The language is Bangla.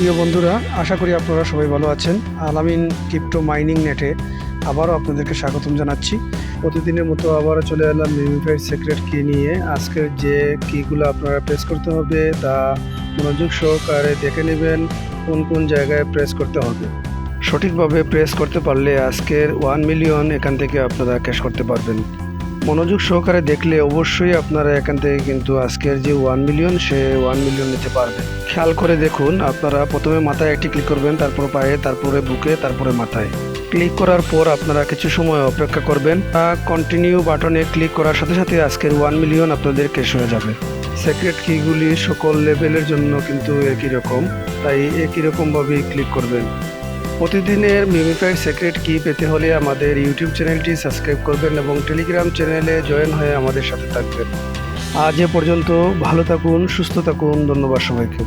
প্রিয় বন্ধুরা, আশা করি আপনারা সবাই ভালো আছেন। আলামিন ক্রিপ্টো মাইনিং নেটে আবারও আপনাদেরকে স্বাগতম জানাচ্ছি। প্রতিদিনের মতো আবারও চলে এলাম মিমিফাইড সিক্রেট কি নিয়ে। আজকের যে কিগুলো আপনারা প্রেস করতে হবে, তা মনোযোগ সহকারে দেখে নেবেন, কোন কোন জায়গায় প্রেস করতে হবে। সঠিকভাবে প্রেস করতে পারলে আজকের ওয়ান মিলিয়ন এখান থেকে আপনারা ক্যাশ করতে পারবেন। মনোযোগ সহকারে দেখলে অবশ্যই আপনারা এখান থেকে কিন্তু আজকের যে ওয়ান মিলিয়ন সে ওয়ান মিলিয়ন নিতে পারবেন। খেয়াল করে দেখুন। আপনারা প্রথমে মাথায় একটি ক্লিক করবেন, তারপর পায়ে, তারপরে বুকে, তারপরে মাথায়। ক্লিক করার পর আপনারা কিছু সময় অপেক্ষা করবেন। কন্টিনিউ বাটনে ক্লিক করার সাথে সাথে আজকের ওয়ান মিলিয়ন আপনাদের ক্যাশ হয়ে যাবে। সিক্রেট কিগুলি সকল লেভেলের জন্য কিন্তু একই রকম। তাই একই রকমভাবেই ক্লিক করবেন। প্রতিদিনের মিমিফাইড সিক্রেট কি পেতে হলে আমাদের ইউটিউব চ্যানেলটি সাবস্ক্রাইব করবেন এবং টেলিগ্রাম চ্যানেলে জয়েন হয়ে আমাদের সাথে থাকবেন। আজ এ পর্যন্ত ভালো থাকুন, সুস্থ থাকুন। ধন্যবাদ সবাইকে।